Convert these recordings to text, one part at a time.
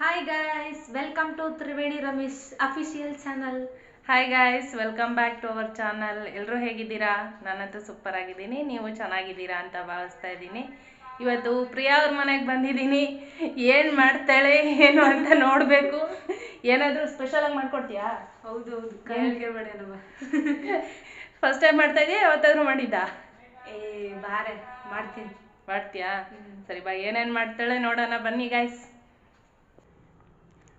Hi guys welcome to Triveni Ramesh official channel hi guys welcome back to our channel ಎಲ್ಲರೂ ಹೇಗಿದ್ದೀರಾ? ನಾನಂತೂ super ಆಗಿದ್ದೀನಿ. ನೀವು ಚೆನ್ನಾಗಿದ್ದೀರಾ ಅಂತ ಭಾವಿಸ್ತಾ ಇದ್ದೀನಿ. ಇವತ್ತು ಪ್ರಿಯಾ ಅವ್ರ ಮನೆಗೆ ಬಂದಿದ್ದೀನಿ. ಏನು ಮಾಡ್ತಾಳೆ ಏನು ಅಂತ ನೋಡಬೇಕು. ಏನಾದರೂ ಸ್ಪೆಷಲಾಗಿ ಮಾಡ್ಕೊಡ್ತೀಯಾ? ಹೌದು ಹೌದು. ಕೈಗೆ ಬಡೇನವ ಫಸ್ಟ್ ಟೈಮ್ ಮಾಡ್ತಾ ಇದೀಯ? ಯಾವತ್ತಾದ್ರೂ ಮಾಡಿದ್ದಾ? ಏ ಬಾರೆ. ಮಾಡ್ತೀನಿ. ಮಾಡ್ತೀಯಾ? ಸರಿ ಬಾ. ಏನೇನು ಮಾಡ್ತಾಳೆ ನೋಡೋಣ. ಬನ್ನಿ ಗಾಯ್ಸ್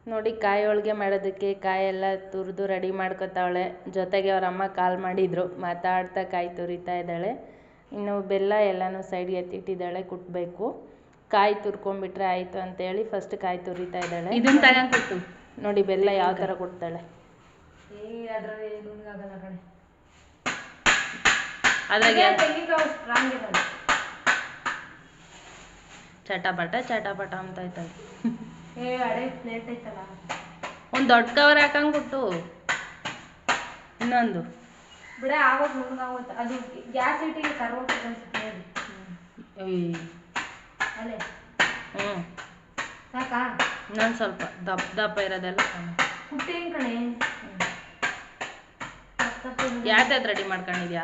ನೋಡಿ ಕಾಯಿ ಹೋಳಿಗೆ ಮಾಡೋದಕ್ಕೆ ಕಾಯೆಲ್ಲ ತುರಿದು ರೆಡಿ ಮಾಡ್ಕೊತಾಳೆ ಜೊತೆಗೆ ಅವ್ರ ಅಮ್ಮ ಕಾಲ್ ಮಾಡಿದ್ರು. ಮಾತಾಡ್ತಾ ಕಾಯಿ ತುರಿತಾ ಇದ್ದಾಳೆ. ಇನ್ನು ಬೆಲ್ಲ ಎಲ್ಲನೂ ಸೈಡ್ಗೆ ಎತ್ತಿಟ್ಟಿದ್ದಾಳೆ ಕುಟ್ಟಬೇಕು ಕಾಯಿ ತುರ್ಕೊಂಡ್ಬಿಟ್ರೆ ಆಯಿತು ಅಂತೇಳಿ ಫಸ್ಟ್ ಕಾಯಿ ತುರಿತಾ ಇದ್ದಾಳೆ. ಇದನ್ನ ತಗೊಂಡ್ಬಿಟ್ಟು ನೋಡಿ ಬೆಲ್ಲ ಯಾವ ಥರ ಕೊಡ್ತಾಳೆ ಏ ಅದ್ರಲ್ಲಿ ಏನು ಆಗಲ್ಲ ಕಣೆ. ಅದ್ರಾಗೆ ತೆಂಗಿನಕಾಯಿ ಸ್ಟ್ರಾಂಗ್ ಇರೋದು ಚಟಪಟ ಚಟಪಟ ಅಂತ ಆಯ್ತದೆ. ಏ ಅಡೆ ಪ್ಲೇಟ್ ಐತಲ್ಲ ಒಂದು ದೊಡ್ಡ ಕವರ್ ಹಾಕಂಗ್ ಕೊಟ್ಟು. ಇನ್ನೊಂದು. ಬಿಡ ಆವಾಗ ನುಣ್ಣಗಾಗುತ್ತೆ ಅದು ಗ್ಯಾಸ್ ಇಟ್ಟಿಗೆ ಕರ್ಗೋಗ್ತದೆ ಅನ್ಸುತ್ತೆ. ಅಲ್ಲೇ ಹ್ಞೂ ಸಾಕಾ? ಇನ್ನೊಂದು ಸ್ವಲ್ಪ. ದಪ್ಪ ದಪ್ಪ ಇರೋದೆಲ್ಲ ಕುಟ್ಟೇನ್ ಕಣೆ. ಯಾವ್ದು ರೆಡಿ ಮಾಡ್ಕೊಂಡಿದ್ಯಾ?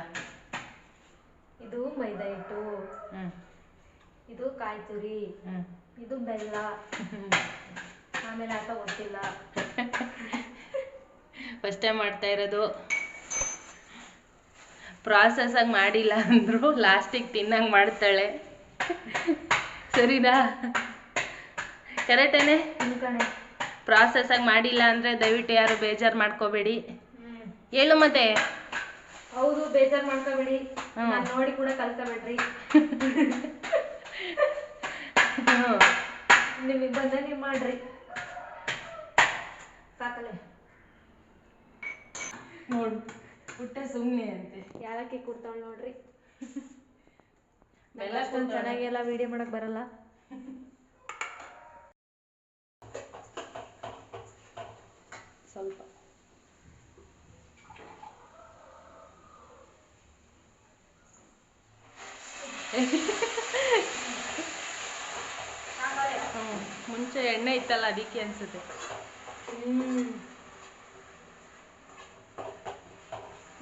ಇದು ಮೈದಾ ಹಿಟ್ಟು. ಹ್ಞೂ ಇದು ಕಾಯಿ ತುರಿ. ಹ್ಞೂ ಇದು ಬೆಲ್ಲ ಆಮೇಲೆ ಆಟ ಗೊತ್ತಿಲ್ಲ. ಫಸ್ಟ್ ಟೈಮ್ ಮಾಡ್ತಾ ಇರೋದು. ಪ್ರಾಸೆಸ್ ಆಗಿ ಮಾಡಿಲ್ಲ ಅಂದ್ರು ಲಾಸ್ಟಿಗೆ ತಿನ್ನಂಗೆ ಮಾಡ್ತಾಳೆ. ಸರಿನಾ? ಕರೆಕ್ಟೇನೆ ಇದು ಕಣೆ. ಪ್ರಾಸೆಸ್ ಆಗಿ ಮಾಡಿಲ್ಲ ಅಂದರೆ ದಯವಿಟ್ಟು ಯಾರು ಬೇಜಾರು ಮಾಡ್ಕೋಬೇಡಿ. ಹೇಳು ಮತ್ತೆ. ಹೌದು ಬೇಜಾರ್ ಮಾಡ್ಕೋಬೇಡಿ. ನೋಡಿ ಕೂಡ ಕಲ್ತ್ಕೊಬೇಡ್ರಿ. ಹ್ಞೂ ನಿಮಗೆ ಬಂದ ನೀವು ಮಾಡ್ರಿ. ಸಾಕಲೆ ನೋಡು ಪುಟ್ಟ ಸುಮ್ಮನೆ ಅಂತೆ. ಯಾಲಕ್ಕಿ ಕೊಡ್ತಾವ್ ನೋಡ್ರಿ. ಬೆಲ್ಲ ಅಷ್ಟೊಂದು ಚೆನ್ನಾಗಿ ಎಲ್ಲ ವಿಡಿಯೋ ಮಾಡಕ್ ಬರಲ್ಲ. ಸ್ವಲ್ಪ. ಹ್ಮ್. ಎಣ್ಣೆ ಇತ್ತಲ್ಲ ಅದಕ್ಕೆ ಅನ್ಸುತ್ತೆ.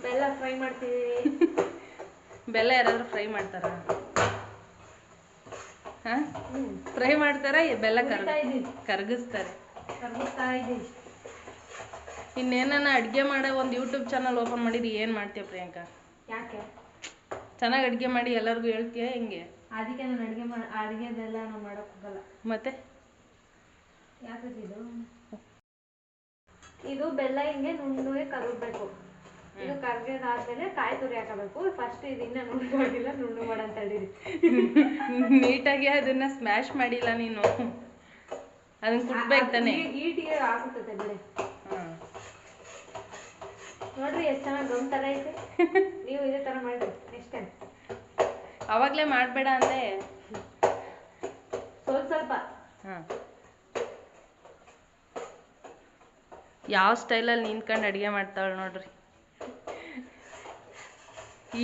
ಬೆಲ್ಲ ಫ್ರೈ ಮಾಡ್ತೀವಿ. ಬೆಲ್ಲ ಯಾರಾದ್ರೂ ಫ್ರೈ ಮಾಡ್ತಾರ? ಫ್ರೈ ಮಾಡ್ತಾರ? ಬೆಲ್ಲ ಕರ್ಗಿಸ್ತಾರೆ. ಕರ್ಗಿಸ್ತಾ ಇನ್ನೇನ ಅಡುಗೆ ಮಾಡೋ ಒಂದು ಯೂಟ್ಯೂಬ್ ಚಾನಲ್ ಓಪನ್ ಮಾಡಿದ್ರಿ ಏನು ಮಾಡ್ತೀಯ ಪ್ರಿಯಾಂಕಾ? ಯಾಕೆ? ಚೆನ್ನಾಗಿ ಅಡ್ಗೆ ಮಾಡಿ ಎಲ್ಲರಿಗೂ ಹೇಳ್ತೀಯ ಹೆಂಗೆ? ಅದಕ್ಕೆ ನಾನು ಅಡುಗೆ ಮಾಡಿ ಅಡುಗೆದೆಲ್ಲ ನಾವು ಮಾಡೋಕ್ಕಾಗಲ್ಲ ಮತ್ತೆ? ಯಾಕೆ ಇದು ಬೆಲ್ಲ ಹಿಂಗೆ ನುಣ್ಣಗೆ ಕರಗಬೇಕು. ಇದು ಕರ್ಗದಾದ್ಮೇಲೆ ಕಾಯಿ ತುರಿ ಹಾಕಬೇಕು. ಫಸ್ಟ್ ಇದು ಇನ್ನ ನುಣ್ಣಗಾಗಿಲ್ಲ ನುಣ್ಣು ಮಾಡಂತ ಹೇಳಿರಿ ನೀಟಾಗಿ ಅದನ್ನ ಸ್ಮ್ಯಾಶ್ ಮಾಡಿಲ್ಲ ನೀನು. ಅದನ್ನ ಕುಟ್ಬೇಕು ತಾನೆ. ಈಟಿಗೆ ಆಗುತ್ತದೆ ಬಿಡಿ. ಹಾಂ. ನೋಡ್ರಿ ಎಷ್ಟು ಚೆನ್ನಾಗಿ ಗಮ್ ತರ ಐತೆ. ನೀವು ಇದೇ ತರ ಮಾಡ್ರಿ ನೆಕ್ಸ್ಟ್ ಟೈಮ್ ಅವಾಗ್ಲೇ ಮಾಡಬೇಡ ಅಂದೆ. ಸ್ವಲ್ಪ ಸ್ವಲ್ಪ. ಹಾಂ. ಯಾವ ಸ್ಟೈಲಲ್ಲಿ ನಿಂತ್ಕೊಂಡು ಅಡುಗೆ ಮಾಡ್ತಾಳೆ ನೋಡ್ರಿ.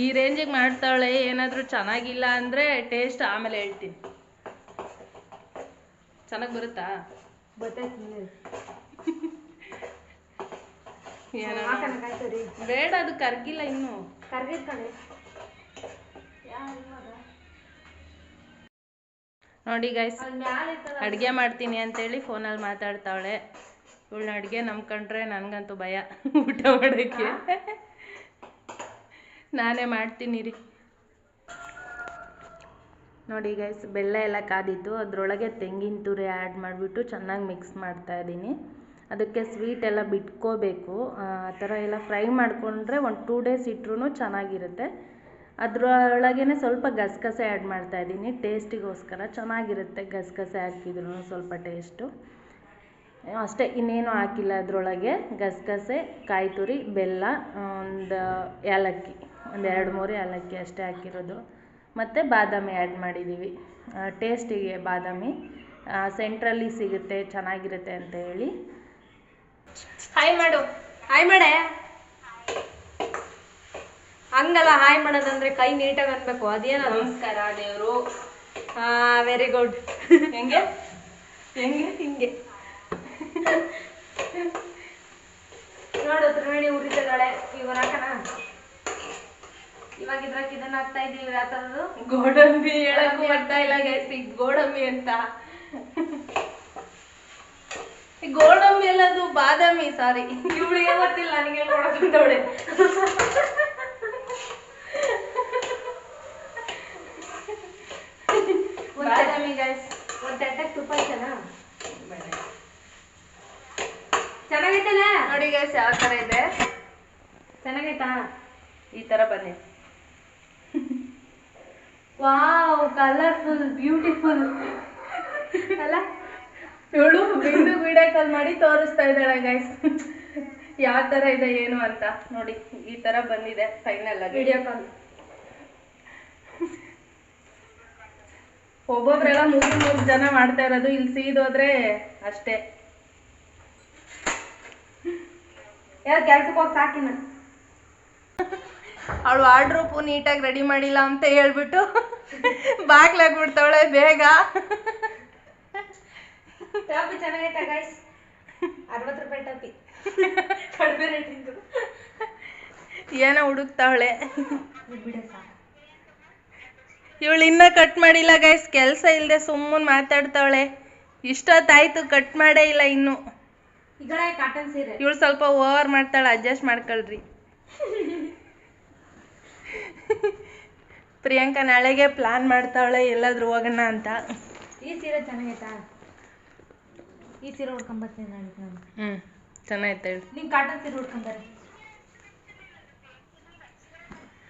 ಈ ರೇಂಜಿಗೆ ಮಾಡ್ತಾಳೆ ಏನಾದರೂ ಚೆನ್ನಾಗಿಲ್ಲ ಅಂದರೆ ಟೇಸ್ಟ್ ಆಮೇಲೆ ಹೇಳ್ತೀನಿ. ಚೆನ್ನಾಗಿ ಬರುತ್ತಾ? ಬೇಡ ಅದು ಕರ್ಗಿಲ್ಲ ಇನ್ನು. ನೋಡಿ ಗೈಸ್ ಅಡ್ಗೆ ಮಾಡ್ತೀನಿ ಅಂತ ಮಾಡ್ತೀನಿ ಅಂತೇಳಿ ಫೋನಲ್ಲಿ ಮಾತಾಡ್ತಾವಳೆ. ಇವಳನ್ನ ಅಡುಗೆ ನಂಬ್ಕೊಂಡ್ರೆ ನನಗಂತೂ ಭಯ ಊಟ ಮಾಡೋಕ್ಕೆ ನಾನೇ ಮಾಡ್ತೀನಿ ರೀ ನೋಡಿ ಗೈಸ್ ಬೆಲ್ಲ ಎಲ್ಲ ಕಾದಿತ್ತು ಅದರೊಳಗೆ ತೆಂಗಿನ ತುರಿ ಆ್ಯಡ್ ಮಾಡಿಬಿಟ್ಟು ಚೆನ್ನಾಗಿ ಮಿಕ್ಸ್ ಮಾಡ್ತಾ ಇದ್ದೀನಿ. ಅದಕ್ಕೆ ಸ್ವೀಟ್ ಎಲ್ಲ ಬಿಟ್ಕೋಬೇಕು. ಆ ಥರ ಎಲ್ಲ ಫ್ರೈ ಮಾಡಿಕೊಂಡ್ರೆ ಒಂದು ಟೂ ಡೇಸ್ ಇಟ್ರೂ ಚೆನ್ನಾಗಿರುತ್ತೆ. ಅದರೊಳಗೇ ಸ್ವಲ್ಪ ಗಸಗಸೆ ಆ್ಯಡ್ ಮಾಡ್ತಾ ಇದ್ದೀನಿ. ಟೇಸ್ಟಿಗೋಸ್ಕರ ಚೆನ್ನಾಗಿರುತ್ತೆ ಗಸಗಸೆ ಹಾಕಿದ್ರು ಸ್ವಲ್ಪ ಟೇಸ್ಟು ಅಷ್ಟೇ ಇನ್ನೇನು ಹಾಕಿಲ್ಲ ಅದರೊಳಗೆ. ಗಸಗಸೆ ಕಾಯಿ ತುರಿ ಬೆಲ್ಲ ಒಂದು ಏಲಕ್ಕಿ ಒಂದು ಎರಡು ಮೂರು ಏಲಕ್ಕಿ ಅಷ್ಟೇ ಹಾಕಿರೋದು. ಮತ್ತು ಬಾದಾಮಿ ಆ್ಯಡ್ ಮಾಡಿದ್ದೀವಿ ಟೇಸ್ಟಿಗೆ ಬಾದಾಮಿ. ಸೆಂಟ್ರಲ್ಲಿ ಸಿಗುತ್ತೆ ಚೆನ್ನಾಗಿರುತ್ತೆ ಅಂತ ಹೇಳಿ. ಹಾಯ್ ಮಾಡು. ಹಾಯ್ ಮಾಡೆ. ಹಂಗಲ್ಲ ಹಾಯ್ ಮಾಡೋದಂದ್ರೆ ಕೈ ನೀಟಾಗಿ ಅನ್ಬೇಕು. ಅದೇನ ನಮಸ್ಕಾರ ದೇವರು. ಹಾ ವೆರಿ ಗುಡ್ ಹೆಂಗೆ? ಹೆಂಗೆ? ಹಿಂಗೆ. ನೋಡು ತ್ರಿವೇಣಿ ಉರಿತಾಳೆ ಈಗ ಹಾಕಣ ಇವಾಗ ಇದ್ರಕ್ಕೆ ಇದನ್ನ ಹಾಕ್ತಾ ಇದೀವಿ ಯಾವ ತರದ್ದು. ಗೋಡಂಬಿ ಹೇಳಕ್ಕೂ ಬರ್ತಾ ಇಲ್ಲ ಗೈಸ್ ಈಗ ಗೋಡಂಬಿ ಅಂತ. ಗೋಡಂಬಿ ಎಲ್ಲದು ಬಾದಾಮಿ ಸಾರಿ ಇವಳಿಗೆ ಗೊತ್ತಿಲ್ಲ ನನಗೆ ನೋಡಕೊಂಡವಳೆ ಬಾದಾಮಿ ಗೈಸ್ ಒಂದು ತುಪ್ಪ ಚೆನ್ನಾಗಿ ಚೆನ್ನಾಗೈತಲ್ಲ? ನೋಡಿ ಗೈಸ್ ಯಾವ ತರ ಇದೆ. ಚೆನ್ನಾಗೈತಾ? ಈ ತರ ಬನ್ನಿ. ವಾವ್ ಕಲರ್ಫುಲ್ ಬ್ಯೂಟಿಫುಲ್ ಅಲ್ಲ? ಇವಳು ಬಿಂದು ವಿಡಿಯೋ ಕಾಲ್ ಮಾಡಿ ತೋರಿಸ್ತಾ ಇದ್ದಾಳೆ ಗೈಸ್ ಯಾವ ತರ ಇದೆ ಏನು ಅಂತ. ನೋಡಿ ಈ ತರ ಬಂದಿದೆ ಫೈನಲ್ ಆಗಿ. Video call. ಒಬ್ಬೊಬ್ರೆಲ್ಲ ಮೂರು ಮೂರು ಜನ ಮಾಡ್ತಾ ಇರೋದು ಇಲ್ಲಿ ಸೀದೋದ್ರೆ ಅಷ್ಟೇ. ಯಾರು ಕೆಲ್ಸಕ್ಕೆ ಹೋಗಿ ಸಾಕಿನ ಅವಳು ವಾರ್ಡ್ರೂಪು ನೀಟಾಗಿ ರೆಡಿ ಮಾಡಿಲ್ಲ ಅಂತ ಹೇಳ್ಬಿಟ್ಟು ಬಾಗ್ಲಾಗ್ ಬಿಡ್ತಾವಳೆ ಬೇಗ. ಟಾಪಿ ಚೆನ್ನಾಗೈತೆ ಗೈಸ್ ಅರವತ್ತು ರೂಪಾಯಿ ಟಾಪಿ ಕಡಿಮೆ ರೇಟಿಂದು. ಏನೋ ಹುಡುಕ್ತಾವಳೆ. ಇವಳು ಇನ್ನ ಕಟ್ ಮಾಡಿಲ್ಲ ಗೈಸ್ ಕೆಲಸ ಇಲ್ಲದೆ ಸುಮ್ಮನೆ ಮಾತಾಡ್ತಾವಳೆ. ಇಷ್ಟೊತ್ತಾಯ್ತು ಕಟ್ ಮಾಡೇ ಇಲ್ಲ ಇನ್ನು. ಕಾಟನ್ ಸೀರೆ. ಇವಳು ಸ್ವಲ್ಪ ಓವರ್ ಮಾಡ್ತಾಳೆ ಅಡ್ಜಸ್ಟ್ ಮಾಡ್ಕೊಳ್ರಿ. ಪ್ರಿಯಾಂಕಾ ನಾಳೆಗೆ ಪ್ಲಾನ್ ಮಾಡ್ತಾವಳೆ ಎಲ್ಲಾದ್ರೂ ಹೋಗೋಣ ಅಂತ. ಈ ಸೀರೆ ಚೆನ್ನಾಗೈತಾ? ಈ ಸೀರೆ ಉಡ್ಕೊಂಬರ್ತೀನಿ ನಾಳೆ ನಾನು ಹ್ಞೂ ಚೆನ್ನಾಗೈತೆ ಹೇಳಿ. ನೀನು ಕಾಟನ್ ಸೀರೆ ಉಡ್ಕೊಂಬರ್ರಿ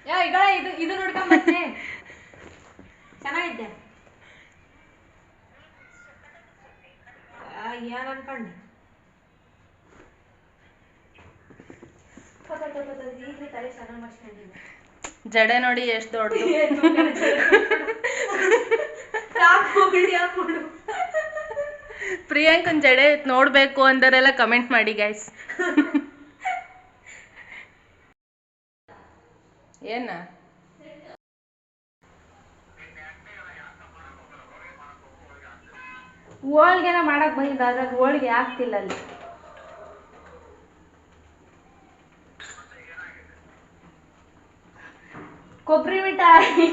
ಯಾ ಈಗ ಇದು ಇದು ಉಡ್ಕೊಂಬರ್ತೀನಿ ಚೆನ್ನಾಗೈತೆ. ಏನ್ ಅನ್ಕೊಂಡೆ? ಜಡೆ ನೋಡಿ ಎಷ್ಟು ದೊಡ್ಡದು. ಪ್ರಿಯಾಂಕನ್ ಜಡೆ ನೋಡ್ಬೇಕು ಅಂದರೆಲ್ಲ ಕಮೆಂಟ್ ಮಾಡಿ ಗೈಸ್ ಏನ? ಹೋಳ್ಗೆನ ಮಾಡಕ್ ಬಂದಿದ್ದ ಅದ್ರಾಗ ಹೋಳ್ಗೆ ಆಗ್ತಿಲ್ಲ ಅಲ್ಲಿ. ಕೊಬ್ಬರಿ ಮಿಠಾಯಿ.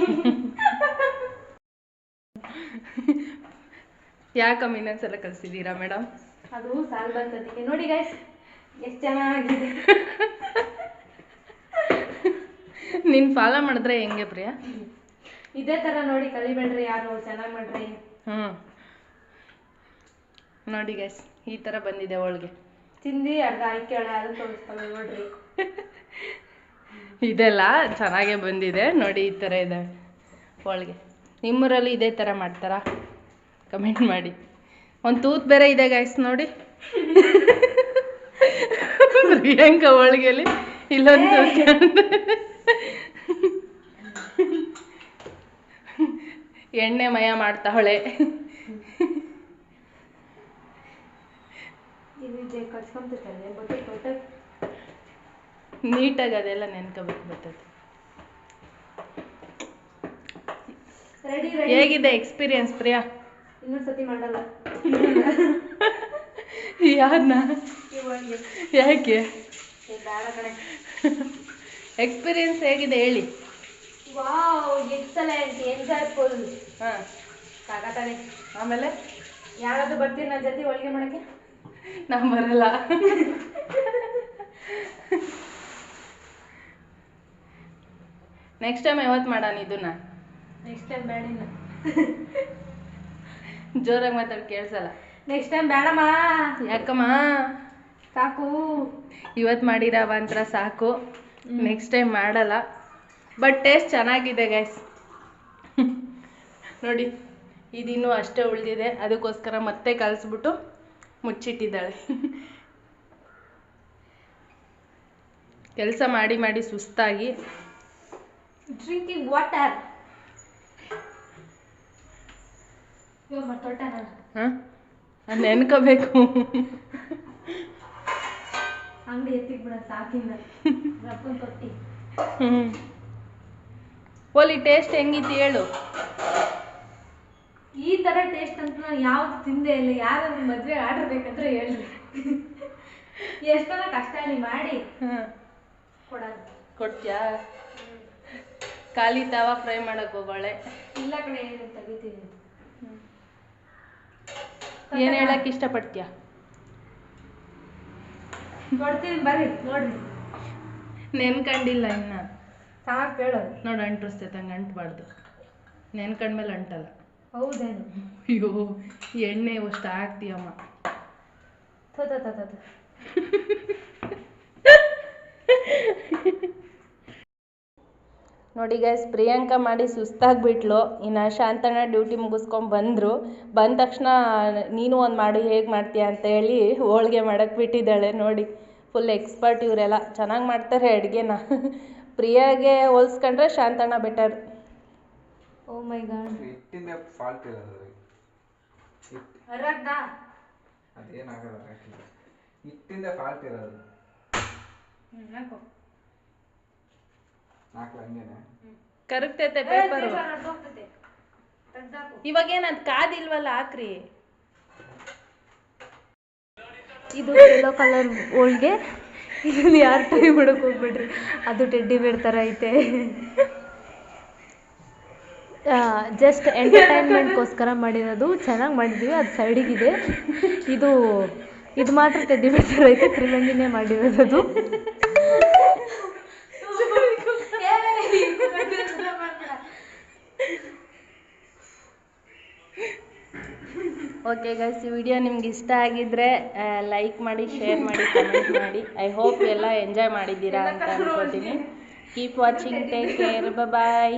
ಯಾಕಮ್ಮ ಇನ್ನೊಂದ್ಸಲ ಕಳ್ಸಿದ್ದೀರಾ ಮೇಡಮ್ ಅದು ಸಾಲ್ ಬಂದದಕ್ಕೆ ನೋಡಿ ಗೈಸ್ ಎಷ್ಟು ಚೆನ್ನಾಗಿದೆ. ನಿನ್ ಫಾಲೋ ಮಾಡಿದ್ರೆ ಹೆಂಗೆ ಪ್ರಿಯಾ? ಇದೇ ತರ ನೋಡಿ ಕಲಿಬೇಡ್ರಿ ಯಾರು ಚೆನ್ನಾಗಿ ಮಾಡ್ರಿ. ಹ್ಞೂ ನೋಡಿ ಗೈಸ್ ಈ ಥರ ಬಂದಿದೆ ಅವಳಿಗೆ ತಿಂದು ಅರ್ಧ ಆಯ್ಕೆಳೆ ಯಾರು ತೋರಿಸ್ಕೊಳ್ಳಿ ನೋಡ್ರಿ ಇದೆಲ್ಲ ಚೆನ್ನಾಗೇ ಬಂದಿದೆ. ನೋಡಿ ಈ ಥರ ಇದೆ. ಹೋಳಿಗೆ ನಿಮ್ಮೂರಲ್ಲಿ ಇದೇ ಥರ ಮಾಡ್ತಾರಾ? ಕಮೆಂಟ್ ಮಾಡಿ. ಒಂದು ತೂತ್ ಬೇರೆ ಇದೆ ಗಾಯ್ಸ್ ನೋಡಿ. ಪ್ರಿಯಾಂಕಾ ಹೋಳಿಗೆಲಿ ಇಲ್ಲೊಂದು. ಎಣ್ಣೆ ಮಯ ಮಾಡ್ತಾವಳೆ ನೀಟಾಗಿ ಅದೆಲ್ಲ ನೆನ್ಕೋಬೇಕು ಬರ್ತದೆ. ಹೇಗಿದೆ ಎಕ್ಸ್ಪೀರಿಯನ್ಸ್ ಪ್ರಿಯಾ? ಇನ್ನೊಂದ್ಸತಿ ಮಾಡಲ್ಲ. ಯಾರನ್ನ ಯಾಕೆ? ಎಕ್ಸ್ಪೀರಿಯನ್ಸ್ ಹೇಗಿದೆ ಹೇಳಿ. ವಾವ್ ಎಕ್ಸಲೆಂಟ್ ಎಂಜಾಯ್ಫುಲ್ ಹಾಂ. ಸಾಕತ್ತಾನೆ ಆಮೇಲೆ? ಯಾರಾದ್ರೂ ಬರ್ತೀರಿ ನನ್ನ ಜೊತೆ ಹೋಳಿಗೆ ಮಾಡಕ್ಕೆ? ನಾನು ಬರಲ್ಲ. ನೆಕ್ಸ್ಟ್ ಟೈಮ್ ಯಾವತ್ತು ಮಾಡೋಣ ಇದನ್ನ? ನೆಕ್ಸ್ಟ್ ಟೈಮ್ ಬೇಡ ಇನ್ನು. ಜೋರಾಗಿ ಮಾತಾಡಿ ಕೇಳಿಸಲ್ಲ. ನೆಕ್ಸ್ಟ್ ಟೈಮ್ ಬೇಡಮ್ಮ ಯಾಕಮ್ಮ? ಸಾಕು. ಇವತ್ತು ಮಾಡಿರೋ ಅಂತರ ಸಾಕು. ನೆಕ್ಸ್ಟ್ ಟೈಮ್ ಮಾಡಲ್ಲ. ಬಟ್ ಟೇಸ್ಟ್ ಚೆನ್ನಾಗಿದೆ ಗೈಸ್ ನೋಡಿ ಇದಿನ್ನೂ ಅಷ್ಟೇ ಉಳಿದಿದೆ. ಅದಕ್ಕೋಸ್ಕರ ಮತ್ತೆ ಕಲಿಸ್ಬಿಟ್ಟು ಮುಚ್ಚಿಟ್ಟಿದ್ದಾಳೆ. ಕೆಲಸ ಮಾಡಿ ಮಾಡಿ ಸುಸ್ತಾಗಿ. ಡ್ರಿಂಕಿಂಗ್ ವಾಟರ್ ನೆನ್ಕೋಬೇಕು. ಅಂಗಡಿ ಎತ್ತಿಗೆ ಬಿಡ ಸಾಕಿಂದ. ರಪ್ಪನ್ ತೊಟ್ಟಿ ಹ್ಞೂ ಓಲಿ ಟೇಸ್ಟ್ ಹೆಂಗಿತ್ತು ಹೇಳು? ಈ ಥರ ಟೇಸ್ಟ್ ಅಂತ ನಾನು ಯಾವ್ದು ತಿಂದೇ ಇಲ್ಲ. ಯಾರಾದ್ರೂ ಮದ್ವೆ ಆರ್ಡರ್ ಬೇಕಂದ್ರೆ ಹೇಳ್ರಿ. ಎಷ್ಟೊಂದ ಕಷ್ಟ ಅಲ್ಲಿ ಮಾಡಿ ಹ್ಞೂ ಕೊಡೋದು. ಕೊಡ್ತೀಯಾ? ಖಾಲಿ ತವ ಫ್ರೈ ಮಾಡಕ್ ಹೋಗೋಳೆ ಇಲ್ಲ ಕಡೆ ತೆಗಿತೀನಿ. ಏನ್ ಹೇಳಕ್ ಇಷ್ಟಪಡ್ತೀಯ? ಕೊಡ್ತೀನಿ ಬರ್ರಿ ನೋಡ್ರಿ. ನೆನ್ಕಂಡಿಲ್ಲ ಇನ್ನ. ಸಾಕು ಹೇಳೋದು ನೋಡು ಅಂಟಿಸ್ತೈತೆ ಹಂಗೆ ಅಂಟಬಾರ್ದು. ನೆನ್ಕಂಡ್ಮೇಲೆ ಅಂಟಲ್ಲ. ಹೌದೇನು? ಅಯ್ಯೋ ಎಣ್ಣೆ ಅಷ್ಟು ಹಾಕ್ತೀಯಮ್ಮ. ಥೋ ಥೋ ಥೋ ಥೋ ಥೋ. ನೋಡಿ ಗೈಸ್ ಪ್ರಿಯಾಂಕಾ ಮಾಡಿ ಸುಸ್ತಾಗಿ ಬಿಟ್ಲು ಇನ್ನು ಶಾಂತಣ್ಣ ಡ್ಯೂಟಿ ಮುಗಿಸ್ಕೊಂಡು ಬಂದರು. ಬಂದ ತಕ್ಷಣ ನೀನು ಒಂದು ಮಾಡು ಹೇಗೆ ಮಾಡ್ತೀಯ ಅಂತ ಹೇಳಿ ಹೋಳಿಗೆ ಮಾಡಕ್ಕೆ ಬಿಟ್ಟಿದ್ದಾಳೆ. ನೋಡಿ ಫುಲ್ ಎಕ್ಸ್ಪರ್ಟ್ ಇವರೆಲ್ಲ. ಚೆನ್ನಾಗಿ ಮಾಡ್ತಾರೆ ಅಡುಗೆನ. ಪ್ರಿಯಾಗೆ ಹೋಲಿಸ್ಕೊಂಡ್ರೆ Shantanna better oh my god. ಅದೇನಾಗಲ್ಲ ಹಿಟ್ಟಿಂದ ಫಾಲ್ಟ್ ಇರೋದು. ನಾಲ್ಕು ಹಂಗೇನೆ. ಕರಗ್ತೈತೆ ಪೇಪರ್ ಇವಾಗ ಏನದು ಕಾದಿಲ್ವಲ್ಲ ಹಾಕ್ರಿ. ಇದು ಎಲ್ಲೋ ಕಲರ್ ಹೋಳ್ಗೆ. ಇದನ್ನ ಯಾರು ಟ್ರೈ ಮಾಡಕ್ ಹೋಗ್ಬಿಡ್ರಿ ಅದು ಟೆಡ್ಡಿ ಬೇರ್ ಥರ ಐತೆ. ಜಸ್ಟ್ ಎಂಟರ್ಟೈನ್ಮೆಂಟ್ಗೋಸ್ಕರ ಮಾಡಿರೋದು. ಚೆನ್ನಾಗಿ ಮಾಡಿದ್ವಿ. ಅದು ಸೈಡಿಗಿದೆ. ಇದು ಇದು ಮಾತ್ರ ಟೆಡ್ಡಿ ಬೇರ್ ಥರ ಐತೆ. ತ್ರಿವೇಣಿನೇ ಮಾಡಿರೋದು. ಓಕೆ ಗೈಸ್ ಈ ವಿಡಿಯೋ ನಿಮ್ಗೆ ಇಷ್ಟ ಆಗಿದ್ರೆ ಲೈಕ್ ಮಾಡಿ ಶೇರ್ ಮಾಡಿ ಕಮೆಂಟ್ ಮಾಡಿ. ಐ ಹೋಪ್ ಎಲ್ಲ ಎಂಜಾಯ್ ಮಾಡಿದ್ದೀರಾ ಅಂತ ಅನ್ಕೋತೀನಿ. Keep watching take care bye